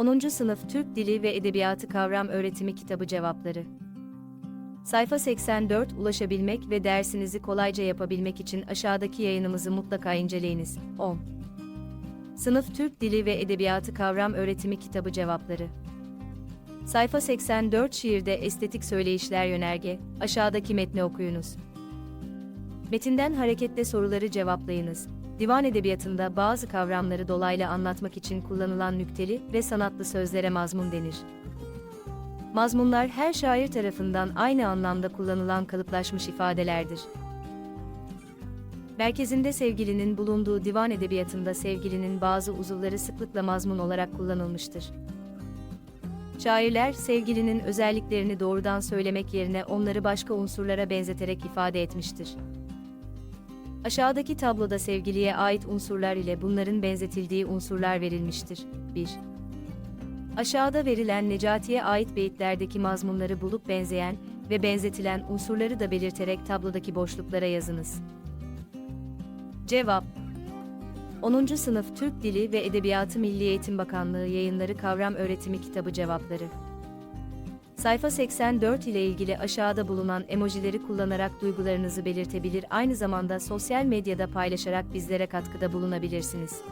10. Sınıf Türk Dili ve Edebiyatı Kavram Öğretimi Kitabı Cevapları Sayfa 84 Ulaşabilmek ve dersinizi kolayca yapabilmek için aşağıdaki yayınımızı mutlaka inceleyiniz. 10. Sınıf Türk Dili ve Edebiyatı Kavram Öğretimi Kitabı Cevapları Sayfa 84 Şiirde Estetik Söyleyişler Yönerge, aşağıdaki metni okuyunuz. Metinden hareketle soruları cevaplayınız. Divan edebiyatında bazı kavramları dolaylı anlatmak için kullanılan nükteli ve sanatlı sözlere mazmun denir. Mazmunlar her şair tarafından aynı anlamda kullanılan kalıplaşmış ifadelerdir. Merkezinde sevgilinin bulunduğu divan edebiyatında sevgilinin bazı uzuvları sıklıkla mazmun olarak kullanılmıştır. Şairler sevgilinin özelliklerini doğrudan söylemek yerine onları başka unsurlara benzeterek ifade etmiştir. Aşağıdaki tabloda sevgiliye ait unsurlar ile bunların benzetildiği unsurlar verilmiştir. 1. Aşağıda verilen Necati'ye ait beyitlerdeki mazmunları bulup benzeyen ve benzetilen unsurları da belirterek tablodaki boşluklara yazınız. Cevap 10. Sınıf Türk Dili ve Edebiyatı Milli Eğitim Bakanlığı Yayınları Kavram Öğretimi Kitabı Cevapları Sayfa 84 ile ilgili aşağıda bulunan emojileri kullanarak duygularınızı belirtebilir aynı zamanda sosyal medyada paylaşarak bizlere katkıda bulunabilirsiniz.